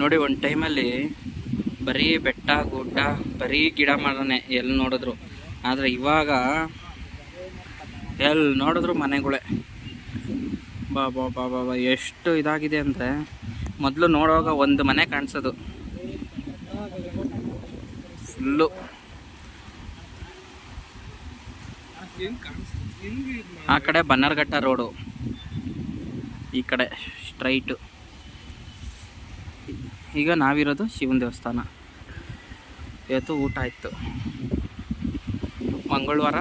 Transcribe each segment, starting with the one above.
ನೋಡಿ, ಒಂದು ಟೈಮಲ್ಲಿ ಬರೀ ಬೆಟ್ಟ, ಗುಡ್ಡ, ಬರೀ ಗಿಡ ಮರನೇ ಎಲ್ಲಿ ನೋಡಿದ್ರು. ಆದರೆ ಇವಾಗ ಎಲ್ಲಿ ನೋಡಿದ್ರು ಮನೆಗಳೇ. ಬಾ ಬಾ ಬಾ ಬಾ ಬಾ, ಎಷ್ಟು ಇದಾಗಿದೆ ಅಂದರೆ ಮೊದಲು ನೋಡುವಾಗ ಒಂದು ಮನೆ ಕಾಣಿಸೋದು. ಫುಲ್ಲು ಆ ಕಡೆ ಬನ್ನರ್ಘಟ್ಟ ರೋಡು. ಈ ಕಡೆ ಸ್ಟ್ರೈಟು. ಈಗ ನಾವಿರೋದು ಶಿವನ ದೇವಸ್ಥಾನ. ಇವತ್ತು ಊಟ ಆಯಿತು. ಮಂಗಳವಾರ,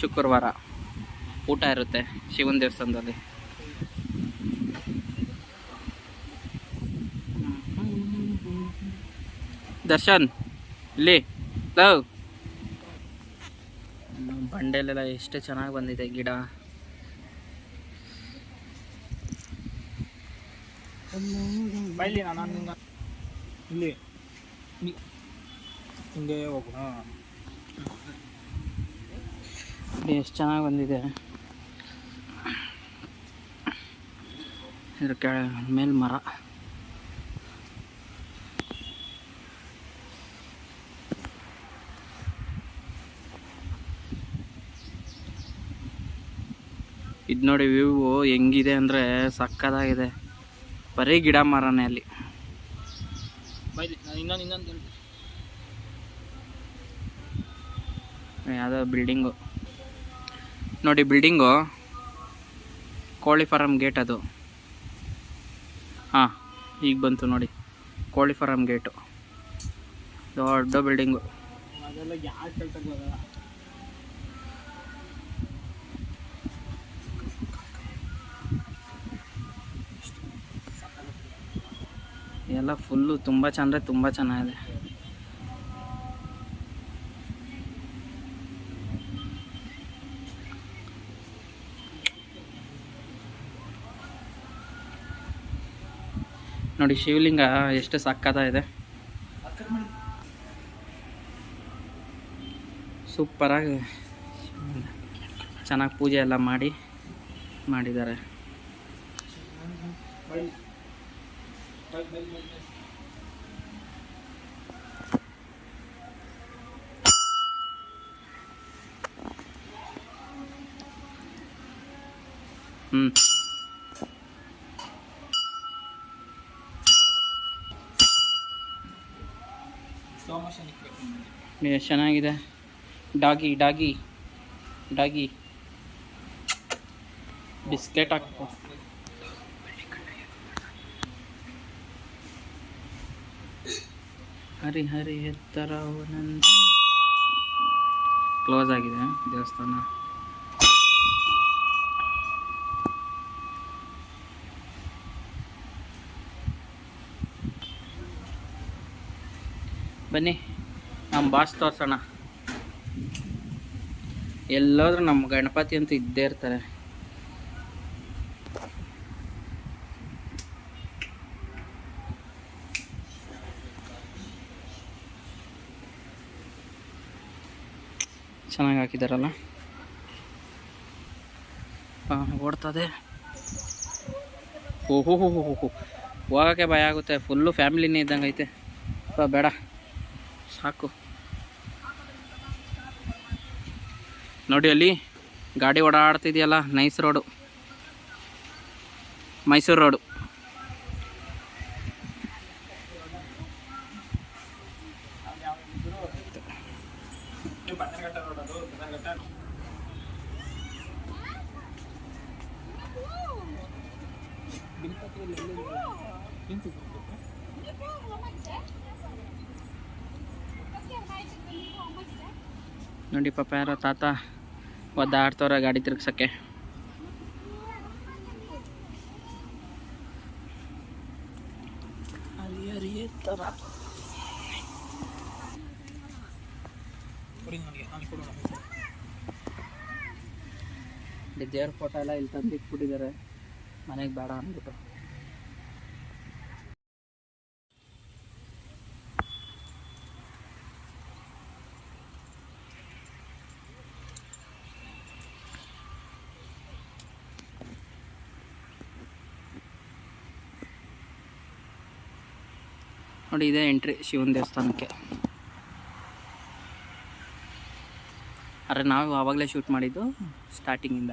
ಶುಕ್ರವಾರ ಊಟ ಇರುತ್ತೆ ಶಿವನ ದೇವಸ್ಥಾನದಲ್ಲಿ. ದರ್ಶನ್, ಇಲ್ಲಿ ಲವ್ ಬಂಡೆಲೆಲ್ಲ ಎಷ್ಟು ಚೆನ್ನಾಗಿ ಬಂದಿದೆ ಗಿಡ. ಬೈಲಿ ನಾನು ಇಲ್ಲಿ ಹಿಂಗೆ ಹೋಗು ಹಾಂ ಎಷ್ಟು ಚೆನ್ನಾಗಿ ಬಂದಿದೆ ಇದ್ರ ಕೆಳ ಮೇಲೆ ಮರ ಇದು ನೋಡಿ ವ್ಯೂ ಹೆಂಗಿದೆ ಅಂದರೆ ಸಕ್ಕದಾಗಿದೆ ಬರೀ ಗಿಡ ಮರನೇ ಅಲ್ಲಿ. ಇನ್ನೊಂದು ಇನ್ನೊಂದು ಯಾವುದೋ ಬಿಲ್ಡಿಂಗು. ನೋಡಿ ಬಿಲ್ಡಿಂಗು ಕೋಳಿ ಫಾರಮ್ ಗೇಟ್ ಅದು. ಹಾಂ ಈಗ ಬಂತು ನೋಡಿ ಕೋಳಿ ಫಾರಮ್ ಗೇಟು. ದೊಡ್ಡ ಬಿಲ್ಡಿಂಗು. ಎಲ್ಲ ಫುಲ್ಲು ತುಂಬ ಚೆಂದ, ತುಂಬ ಚೆನ್ನಾಗಿದೆ. ನೋಡಿ ಶಿವಲಿಂಗ ಎಷ್ಟು ಸಕ್ಕತ್ತ ಇದೆ ಸೂಪರಾಗಿ ಚೆನ್ನಾಗಿ ಪೂಜೆ ಎಲ್ಲ ಮಾಡಿ, ಮಾಡಿದ್ದಾರೆ. ಚೆನ್ನಾಗಿದೆ. Doggy doggy. ಡಾಗಿ. ಬಿಸ್ಕೆಟ್ ಹಾಕ್ಕೊ ಹರಿ ಹರಿ ಎತ್ತರ ಕ್ಲೋಸ್ ಆಗಿದೆ ದೇವಸ್ಥಾನ. ಬನ್ನಿ, ನಮ್ಮ ಬಾಸ್ ತೋರ್ಸೋಣ. ಎಲ್ಲೋದ್ರೂ ನಮ್ಮ ಗಣಪತಿ ಅಂತೂ ಇದ್ದೇ ಇರ್ತಾರೆ. ಚೆನ್ನಾಗಿ ಹಾಕಿದಾರಲ್ಲ ಓಡ್ತದೆ. ಓಹೋ ಹೋ ಹೋ ಹೋ ಹೋಗೋಕ್ಕೆ ಭಯ ಆಗುತ್ತೆ. ಫುಲ್ಲು ಫ್ಯಾಮಿಲಿನೇ ಇದ್ದಂಗೆ ಐತೆ. ಬೇಡ. ಸಾಕು. ನೋಡಿ ಅಲ್ಲಿ, ಗಾಡಿ ಓಡಾಡ್ತಿದೆಯಲ್ಲ, NICE road. Mysuru road. Bannerghatta road ಅದು ಸಿಗುತ್ತೆ ನೋಡಿ ಪಾಪ ಯಾರೋ ತಾತ ಒದ್ದಾಡ್ತವ್ರೆ ಗಾಡಿ ತಿರ್ಗ್ಸಕ್ಕೆ. ಕೊಡಿ ನನಗೆ ನಾನು ಕೊಡೋಣ ಇಲ್ಲಿ ದೇವ್ರ ಫೋಟೋ ಎಲ್ಲ ಇಲ್ಲಿ ತಂದು ಇಟ್ಬಿಟ್ಟಿದ್ದಾರೆ. ಮನೆಗೆ ಬೇಡ ಅಂದ್ಬಿಟ್ಟು. ನೋಡಿ, ಇದೆ ಎಂಟ್ರಿ ಶಿವನ ದೇವಸ್ಥಾನಕ್ಕೆ. ಆದರೆ ನಾವು ಆವಾಗಲೇ ಶೂಟ್ ಮಾಡಿದ್ದು ಸ್ಟಾರ್ಟಿಂಗಿಂದ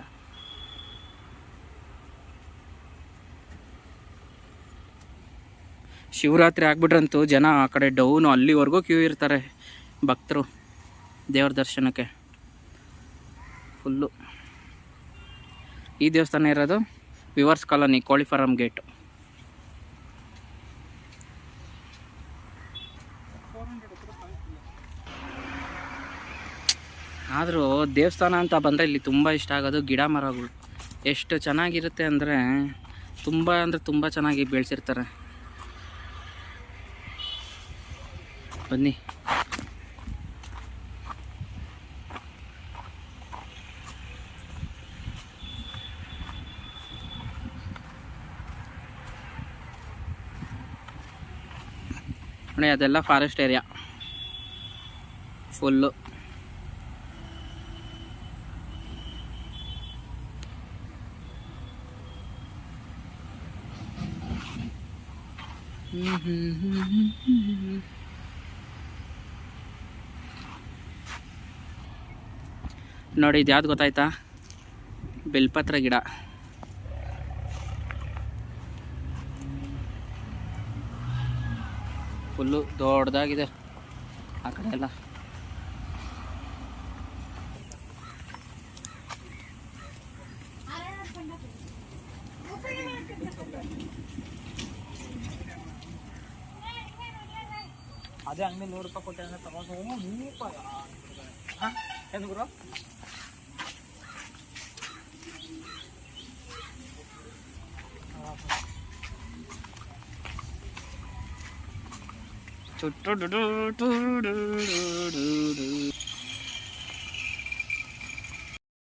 ಶಿವರಾತ್ರಿ ಆಗ್ಬಿಟ್ರಂತೂ ಜನ ಆ ಕಡೆ ಡೌನು ಅಲ್ಲಿವರೆಗೂ ಕ್ಯೂ ಇರ್ತಾರೆ ಭಕ್ತರು ದೇವ್ರ ದರ್ಶನಕ್ಕೆ. ಫುಲ್ಲು ಈ ದೇವಸ್ಥಾನ ಇರೋದು ವಿವರ್ಸ್ ಕಾಲೋನಿ ಕೋಳಿ ಫಾರಂ ಗೇಟು ಆದರೂ ದೇವಸ್ಥಾನ ಅಂತ ಬಂದರೆ ಇಲ್ಲಿ ತುಂಬ ಇಷ್ಟ ಆಗೋದು ಗಿಡ ಮರಗಳು. ಎಷ್ಟು ಚೆನ್ನಾಗಿರುತ್ತೆ ಅಂದರೆ ತುಂಬ ಅಂದರೆ ತುಂಬ ಚೆನ್ನಾಗಿ ಬೆಳೆಸಿರ್ತಾರೆ. ಬನ್ನಿ. ನೋಡಿ, ಅದೆಲ್ಲ ಫಾರೆಸ್ಟ್ ಏರಿಯಾ ಫುಲ್ಲು ನೋಡಿ ಇದು ಯಾವ್ದು ಗೊತ್ತಾಯ್ತಾ? ಬೆಲ್ಪತ್ರ ಗಿಡ. ಫುಲ್ಲು ದೊಡ್ಡದಾಗಿದೆ ಆ ಕಡೆ ಎಲ್ಲ. ಅದೇ ಅಂಗಡಿ ನೂರು ರೂಪಾಯಿ ಕೊಟ್ಟೆ ಅಂದ್ರೆ ತಗೊಂಡು ಹೋಗು, ನೂರು ರೂಪಾಯಿ ಹಾಂ ಏನು ಗುರು ಚುಟ್ಟು do do do do do do do.